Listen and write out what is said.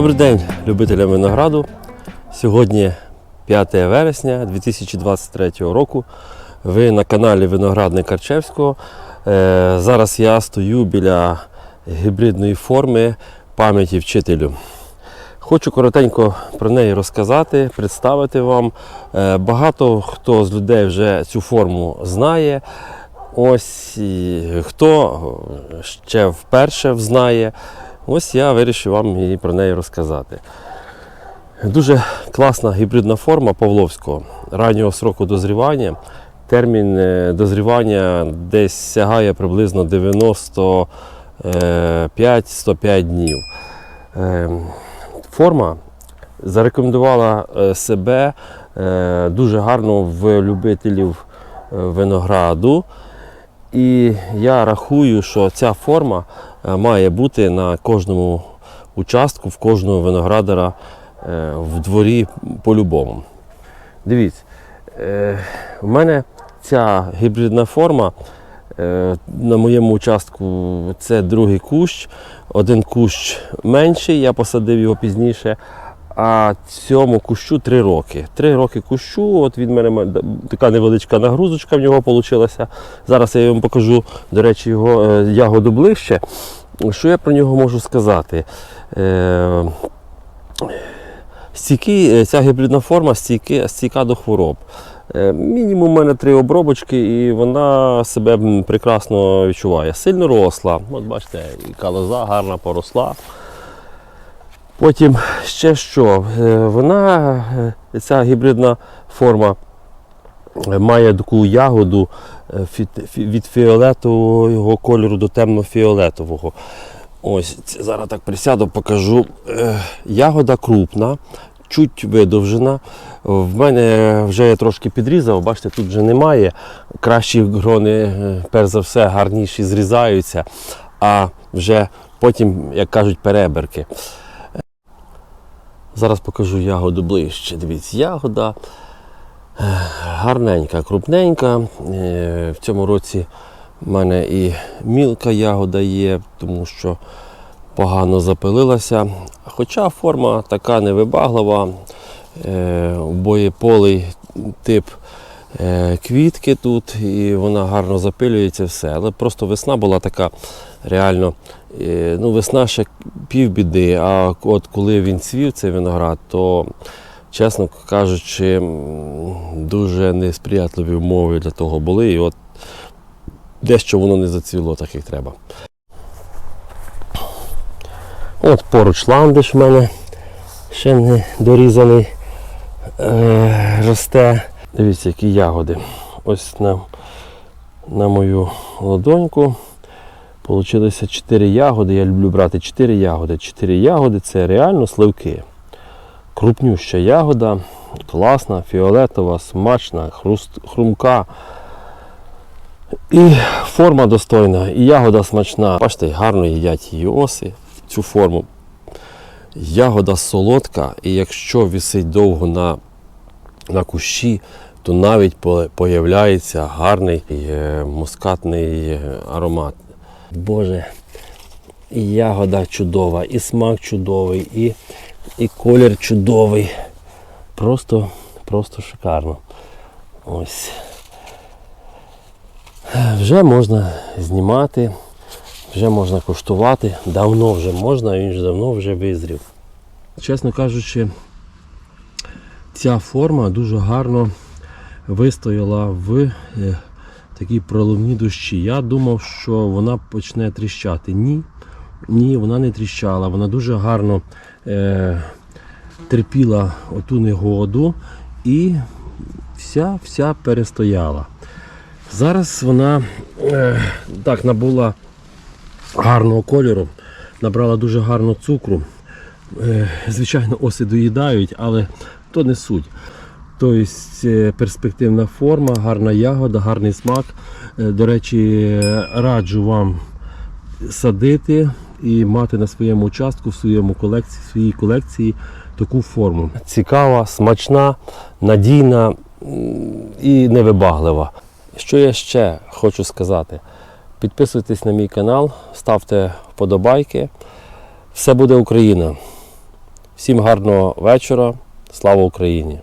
Добрий день, любителям винограду. Сьогодні 5 вересня 2023 року. Ви на каналі Виноградник Карчевського. Е, Зараз я стою біля гібридної форми пам'яті вчителю. Хочу коротенько про неї розказати, представити вам. Е, Багато хто з людей вже цю форму знає. Ось хто ще вперше взнає. Ось я вирішив вам і про неї розказати. Дуже класна гібридна форма Павловського раннього сроку дозрівання. Термін е, дозрівання десь сягає приблизно 95-105 днів. Е, Форма зарекомендувала е, себе дуже гарно в любителів винограду. І я рахую, що ця форма має бути на кожному участку, в кожного виноградара е, в дворі по-любому. Дивіться, е, в мене ця гібридна форма е, на моєму участку це другий кущ. Один кущ менший, я посадив його пізніше. А цьому кущу 3 роки. 3 роки кущу, от від мене така невеличка нагрузочка в нього вийшла. Зараз я вам покажу, до речі, його е, ягоду ближче. Що я про нього можу сказати? Е, Стійкі, е, ця гібридна форма стійки, стійка до хвороб. Мінімум у мене три обробочки, і вона себе прекрасно відчуває. Сильно росла. От бачите, і калоза гарна поросла. Потім ще що? Е, Вона, е, ця гібридна форма е, має таку ягоду від фіолетового кольору до темно-фіолетового. Ось зараз так присяду, покажу. Ягода крупна, чуть видовжена. В мене вже я трошки підрізав, бачите, тут вже немає. Кращі грони, перш за все, гарніші зрізаються, а вже потім, як кажуть, переберки. Зараз покажу ягоду ближче. Дивіться, ягода гарненька, крупненька. Е, В цьому році в мене і мілка ягода є, тому що погано запилилася. Хоча форма така невибаглива, обоєполий тип е, квітки тут, і вона гарно запилюється все. Але просто весна була така реально. е, Ну, весна ще півбіди, а от коли він цвів, цей виноград, то, чесно кажучи, дуже несприятливі умови для того були. І от дещо воно не зацвіло так, як треба. От поруч ландиш в мене ще не дорізаний е, росте. Дивіться, які ягоди. Ось на, на мою ладоньку Получилося 4 ягоди. Я люблю брати 4 ягоди. 4 ягоди це реально сливки. Крупнюща ягода, класна, фіолетова, смачна, хруст, хрумка. І форма достойна, і ягода смачна. Бачите, гарно їдять її оси, цю форму. Ягода солодка, і якщо висить довго на, на кущі, то навіть по- появляється гарний е, мускатний е, аромат. Боже, і ягода чудова, і смак чудовий, і, і колір чудовий. Просто, просто шикарно. Ось. Вже можна знімати, вже можна коштувати. Давно вже можна, він ж давно вже визрів. Чесно кажучи, ця форма дуже гарно вистояла в е, такій проливні дощі. Я думав, що вона почне тріщати. Ні, ні, вона не тріщала. Вона дуже гарно е, терпіла оту негоду і вся, вся перестояла. Зараз вона е, так набула гарного кольору, набрала дуже гарно цукру. Е, звичайно, оси доїдають, але то не суть. Тобто е, перспективна форма, гарна ягода, гарний смак. Е, До речі, раджу вам садити і мати на своєму участку, в своєму колекції, в своїй колекції таку форму. Цікава, смачна, надійна і невибаглива. Що я ще хочу сказати? Підписуйтесь на мій канал, ставте вподобайки. Все буде Україна. Всім гарного вечора. Слава Україні!